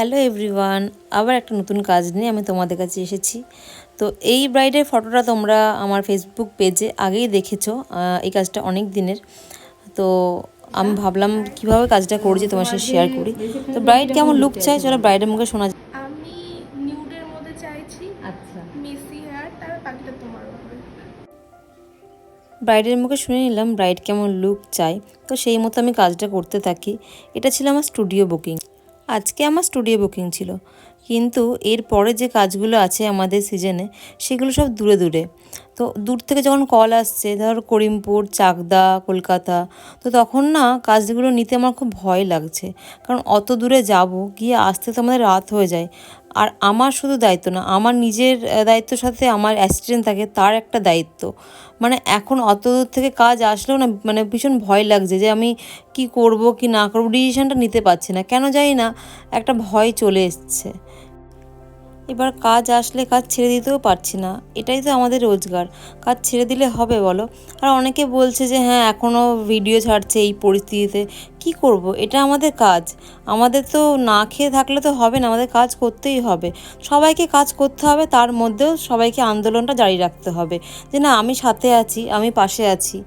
Hello everyone আবার একটা নতুন কাজ নিয়ে আমি তোমাদের কাছে এসেছি। তো এই ব্রাইডের ফটোটা তোমরা আমার ফেসবুক পেজে আগেই দেখেছ এই কাজটা অনেক দিনের। তো আমি ভাবলাম কীভাবে কাজটা করছি তোমার সাথে শেয়ার করি। তো ব্রাইড কেমন লুক চাই চলো ব্রাইডের মুখে শোনা যায় আমি নিউডের মধ্যে চাইছি। আচ্ছা। মেসি হেয়ার তার বাকিটা তোমার ব্রাইডের মুখে শুনে নিলাম ব্রাইড কেমন লুক চাই তো সেই মতো আমি কাজটা করতে থাকি। এটা ছিল আমার স্টুডিও বুকিং আজকে আমার স্টুডিও বুকিং ছিল। কিন্তু এর পরে যে কাজগুলো আছে আমাদের সিজনে, সেগুলো সব দূরে দূরে। তো দূর থেকে যখন কল আসছে, ধর করিমপুর, চাকদা, কলকাতা, তো তখন না কাজগুলো নিতে আমার খুব ভয় লাগছে। কারণ অত দূরে যাব, গিয়ে আসতে তো আমাদের রাত হয়ে যায়। আর আমার শুধু দায়িত্ব না, আমার নিজের দায়িত্বের সাথে আমার অ্যাসিস্ট্যান্ট থাকে, তার একটা দায়িত্ব। মানে এখন অত দূর থেকে কাজ আসলেও না মানে ভীষণ ভয় লাগছে যে আমি কি করব, কি না করব ডিসিশানটা নিতে পারছি না। কেন জানি না, একটা ভয় চলে এসছে। এবার কাজ আসলে কাজ ছেড়ে দিতেও পারছি না। এটাই তো আমাদের রোজগার। কাজ ছেড়ে দিলে হবে বলো? আর অনেকে বলছে যে হ্যাঁ এখনও ভিডিও ছাড়ছে এই পরিস্থিতিতে। কি করব? এটা আমাদের কাজ। আমাদের তো না খেয়ে থাকলে তো হবে না। আমাদের কাজ করতেই হবে। সবাইকে কাজ করতে হবে, তার মধ্যেও সবাইকে আন্দোলনটা জারি রাখতে হবে। যে না, আমি সাথে আছি, আমি পাশে আছি।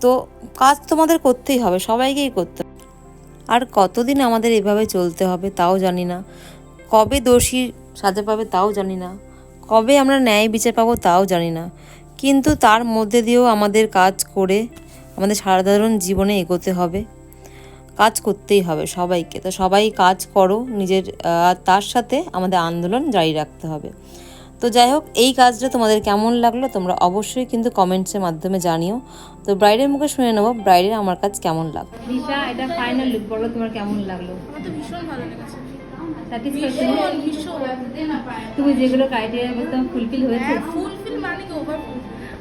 তো কাজ তোমাদের করতেই হবে, সবাইকেই করতে। আর কতদিন আমাদের এভাবে চলতে হবে তাও জানি না। কবে দোষী সাজা পাবে তাও জানি না। কবে আমরা ন্যায় বিচার পাবো তাও জানি না। কিন্তু তার মধ্যে দিয়েও আমাদের কাজ করে আমাদের সাধারণ জীবনে এগোতে হবে। কাজ করতেই হবে সবাইকে। তো সবাই কাজ করো নিজের তার সাথে আমাদের আন্দোলন জারি রাখতে হবে। তো যাই হোক এই কাজটা তোমাদের কেমন লাগল তোমরা অবশ্যই কিন্তু কমেন্টসের মাধ্যমে জানিও। তো ব্রাইডের মুখে শুনে নেব ব্রাইডের আমার কাজ কেমন লাগল। দিশা এটা ফাইনাল লুক বলো তোমার কেমন লাগল? আমার তো ভীষণ ভালো লেগেছে। স্যাটিসফ্যাকশন তুমি যেগুলো ক্রাইটেরিয়া বলতাম ফুলফিল হয়েছে? হ্যাঁ ফুলফিল মানে কি ওভার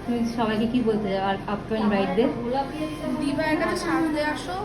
তুমি সবাইকে কি বলতে চাও? আর আপকামিং ব্রাইডদের দিবা একটা সামনে আসো।